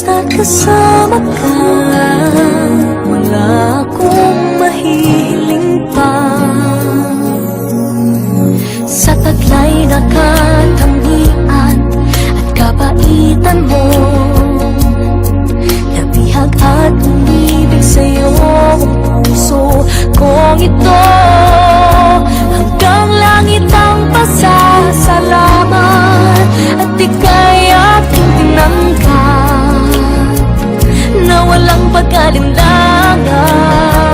kasama ka Wala akong mahihiling pa. Sa taglay na katangian At kabaitan mo Nabihag at umibig sa'yo Ang puso kong ito. Hanggang langit ang pasasalamat pag-alinlangan